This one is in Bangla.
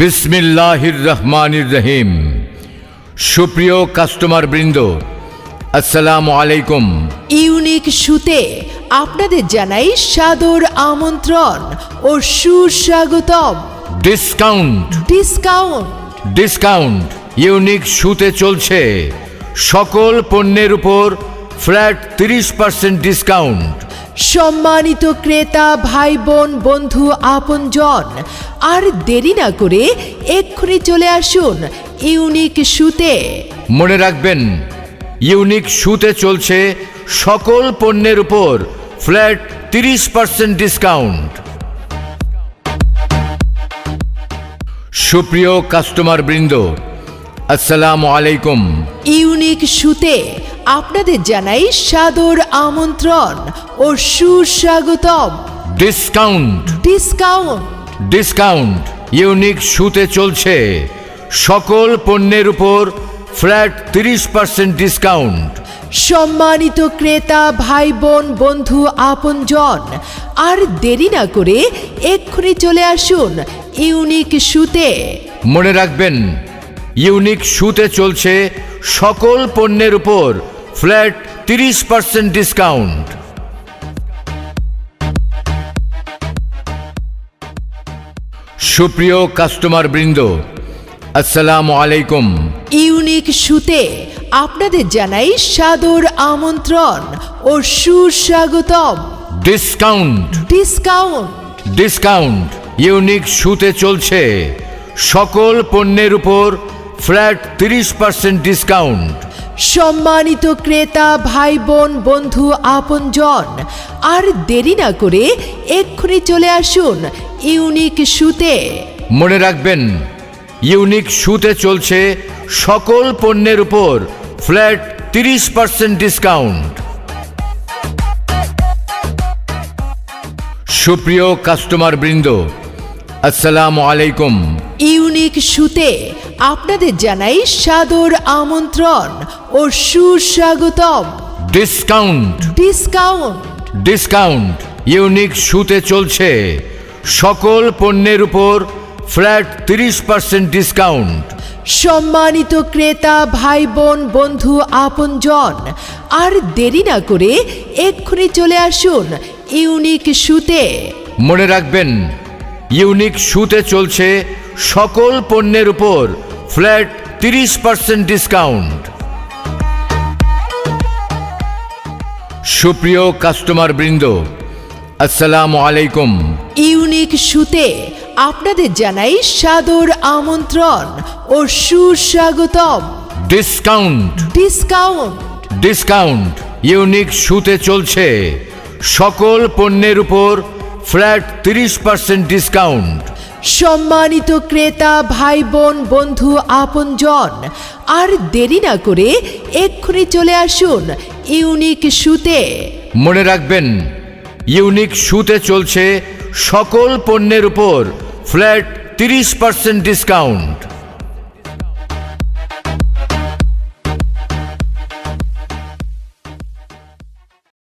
বিসমিল্লাহির রহমানির রহিম সুপ্রিয় কাস্টমার বৃন্দ আসসালামু আলাইকুম। ইউনিক সুতে আপনাদের জানাই সাদর আমন্ত্রণ ও সুস্বাগতম। ডিসকাউন্ট। ডিসকাউন্ট। ডিসকাউন্ট। ইউনিক সুতে চলছে। সকল পণ্যের উপর ফ্ল্যাট তিরিশ পার্সেন্ট ডিসকাউন্ট। সম্মানিত ক্রেতা ভাই বোন বন্ধু আপনজন আর দেরি না করে এক্ষুনি চলে আসুন ইউনিক সুতে। মনে রাখবেন ইউনিক সুতে চলছে সকল পণ্যের উপর ফ্ল্যাট তিরিশ পার্সেন্ট ডিসকাউন্ট। সুপ্রিয় কাস্টমার বৃন্দ আসসালামু আলাইকুম। ইউনিক সুতে আপনাদের জানাই সাদর আমন্ত্রণ ও সুস্বাগতম। ডিসকাউন্ট ডিসকাউন্ট ডিসকাউন্ট ইউনিক সুতে চলছে। সকল পণ্যের উপর ফ্ল্যাট তিরিশ পার্সেন্ট ডিসকাউন্ট সম্মানিত ক্রেতা ভাই বোন বন্ধু আপনজন আর দেরি না করে এক্ষুনি চলে আসুন ইউনিক সুতে মনে রাখবেন ইউনিক সুতে চলছে সকল পণ্যের উপর ফ্ল্যাট তিরিশ পার্সেন্ট ডিসকাউন্ট সুপ্রিয় কাস্টমার বৃন্দ আসসালামু আলাইকুম। ইউনিক সুতে আপনাদের জানাই সাদর আমন্ত্রণ ও সুস্বাগতম। ডিসকাউন্ট ডিসকাউন্ট ডিসকাউন্ট ইউনিক সুতে চলছে। সকল পণ্যের উপর ফ্ল্যাট তিরিশ পার্সেন্ট ডিসকাউন্ট সম্মানিত ক্রেতা ভাই বোন বন্ধু, আপনজন, আর দেরি না করে এক্ষুনি চলে আসুন ইউনিক সুতে। মনে রাখবেন, ইউনিক সুতে চলছে সকল পণ্যের উপর ফ্ল্যাট তিরিশ পার্সেন্ট ডিসকাউন্ট। সুপ্রিয় কাস্টমার বৃন্দ আসসালামু আলাইকুম। ইউনিক সুতে আপনাদের জানাই সাদর আমন্ত্রণ ও সুস্বাগতম। ডিসকাউন্ট। ডিসকাউন্ট। ডিসকাউন্ট। ইউনিক সুতে চলছে। সকল পণ্যের উপর ফ্ল্যাট তিরিশ পার্সেন্ট ডিসকাউন্ট। সম্মানিত ক্রেতা ভাই বোন বন্ধু আপনজন আর দেরি না করে এক্ষুনি চলে আসুন ইউনিক সুতে মনে রাখবেন ইউনিক সুতে চলছে সকল পণ্যের উপর ফ্ল্যাট তিরিশ পার্সেন্ট ডিসকাউন্ট। সুপ্রিয় কাস্টমার বৃন্দ আসসালামু আলাইকুম। ইউনিক সুতে আপনাদের জানাই সাদর আমন্ত্রণ ও সুস্বাগতম। ডিসকাউন্ট। ডিসকাউন্ট। ডিসকাউন্ট। ইউনিক সুতে চলছে সকল পণ্যের উপর ফ্ল্যাট তিরিশ পার্সেন্ট ডিসকাউন্ট সম্মানিত ক্রেতা ভাই বোন বন্ধু আপনজন আর দেরি না করে এক্ষুনি চলে আসুন ইউনিক সুতে মনে রাখবেন ইউনিক সুতে চলছে সকল পণ্যের উপর ফ্ল্যাট তিরিশ পার্সেন্ট ডিসকাউন্ট